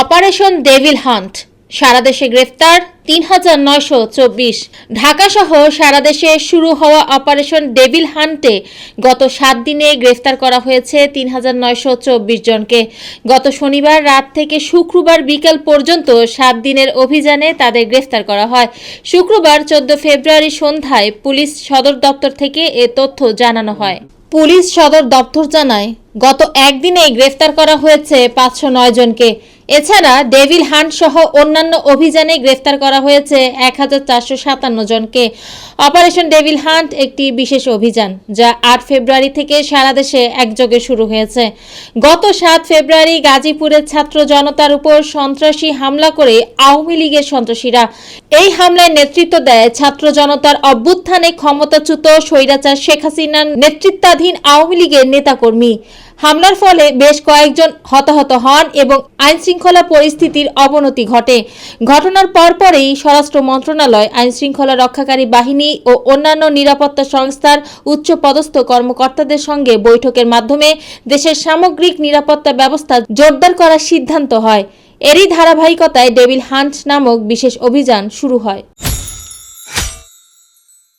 Operation devil hunt. সারা দেশে গ্রেফতার তিন হাজার নয়শো চব্বিশ। ঢাকাসহ সারা দেশে শুরু হওয়া অপারেশন ডেভিল হান্টে গত সাত দিনে গ্রেফতার করা হয়েছে তিন হাজার নয়শো চব্বিশ জনকে। গত শনিবার রাত থেকে শুক্রবার বিকেল পর্যন্ত সাত দিনের অভিযানে তাদের গ্রেফতার করা হয়। শুক্রবার চোদ্দ ফেব্রুয়ারি সন্ধ্যায় পুলিশ সদর দপ্তর থেকে এ তথ্য জানানো হয়। পুলিশ সদর দপ্তর জানায়, গত একদিনেই গ্রেফতার করা হয়েছে পাঁচশো নয় জনকে। এছাড়া ডেভিল হান্ট সহ অন্যান্য অভিযানে গ্রেফতার করা হয়েছে এক হাজার চারশো সাতান্ন জনকে। অপারেশন ডেভিল হান্ট একটি বিশেষ অভিযান, যা আট ফেব্রুয়ারি থেকে সারা দেশে একযোগে শুরু হয়েছে। গত সাত ফেব্রুয়ারি গাজীপুরের ছাত্র জনতার উপর সন্ত্রাসী হামলা করে আওয়ামী লীগের সন্ত্রাসীরা। এই হামলায় নেতৃত্ব দেয় ছাত্র জনতার অভ্যুত্থানে ক্ষমতাচ্যুত স্বৈরাচার শেখ হাসিনার নেতৃত্বাধীন আওয়ামী লীগের নেতাকর্মী। হামলার ফলে বেশ কয়েকজন হতাহত হন এবং আইন শৃঙ্খলা পরিস্থিতির অবনতি ঘটে। ঘটনার পরপরই স্বরাষ্ট্র মন্ত্রণালয় আইন শৃঙ্খলা রক্ষাকারী বাহিনী ও অন্যান্য নিরাপত্তা সংস্থার উচ্চপদস্থ কর্মকর্তাদের সঙ্গে বৈঠকের মাধ্যমে দেশের সামগ্রিক নিরাপত্তা ব্যবস্থা জোরদার করার সিদ্ধান্ত হয়। এরই ধারাবাহিকতায় ডেভিল হান্ট নামক বিশেষ অভিযান শুরু হয়।